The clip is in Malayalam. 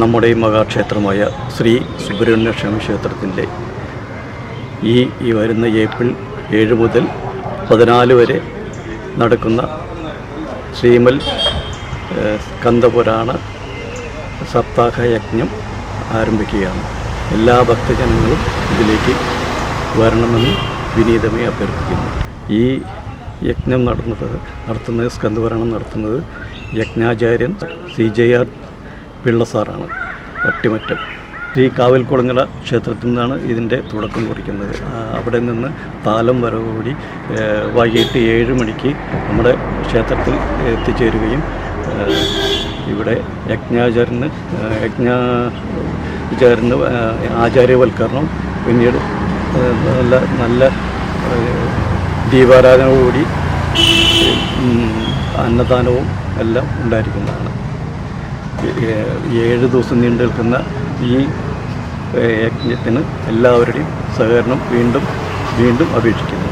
നമ്മുടെ മഹാക്ഷേത്രമായ ശ്രീ സുബ്രഹ്മണ്യ ക്ഷേമ ക്ഷേത്രത്തിന്റെ ഈ ഈ വരുന്ന ഏപ്രിൽ ഏഴ് മുതൽ പതിനാല് വരെ നടക്കുന്ന ശ്രീമൽ സ്കന്ദപുരാണ സപ്താഹ യജ്ഞം ആരംഭിക്കുകയാണ്. എല്ലാ ഭക്തജനങ്ങളും ഇതിലേക്ക് വരണമെന്ന് വിനീതമായി അഭ്യർത്ഥിക്കുന്നു. ഈ യജ്ഞം നടന്നത് നടത്തുന്നത് സ്കന്ദപുരാണം നടത്തുന്നത് യജ്ഞാചാര്യൻ സി ജെ ആർ പിള്ള സാറാണ് പട്ടിമറ്റം. ശ്രീ കാവൽക്കുളങ്ങര ക്ഷേത്രത്തിൽ നിന്നാണ് ഇതിന്റെ തുടക്കം കുറിക്കുന്നത്. അവിടെ നിന്ന് താലം വരവോടി വൈകിട്ട് ഏഴ് മണിക്ക് നമ്മുടെ ക്ഷേത്രത്തിൽ എത്തിച്ചേരുകയും ഇവിടെ യജ്ഞാചാരന് യജ്ഞാചാരന് ആചാര്യവൽക്കരണം പിന്നീട് നല്ല നല്ല ദീപാരാധനയോടുകൂടി അന്നദാനവും എല്ലാം ഉണ്ടായിരിക്കുന്നതാണ്. ഏഴ് ദിവസം നീണ്ടു നിൽക്കുന്ന ഈ യജ്ഞത്തിന് എല്ലാവരുടെയും സഹകരണം വീണ്ടും വീണ്ടും അപേക്ഷിക്കുന്നു.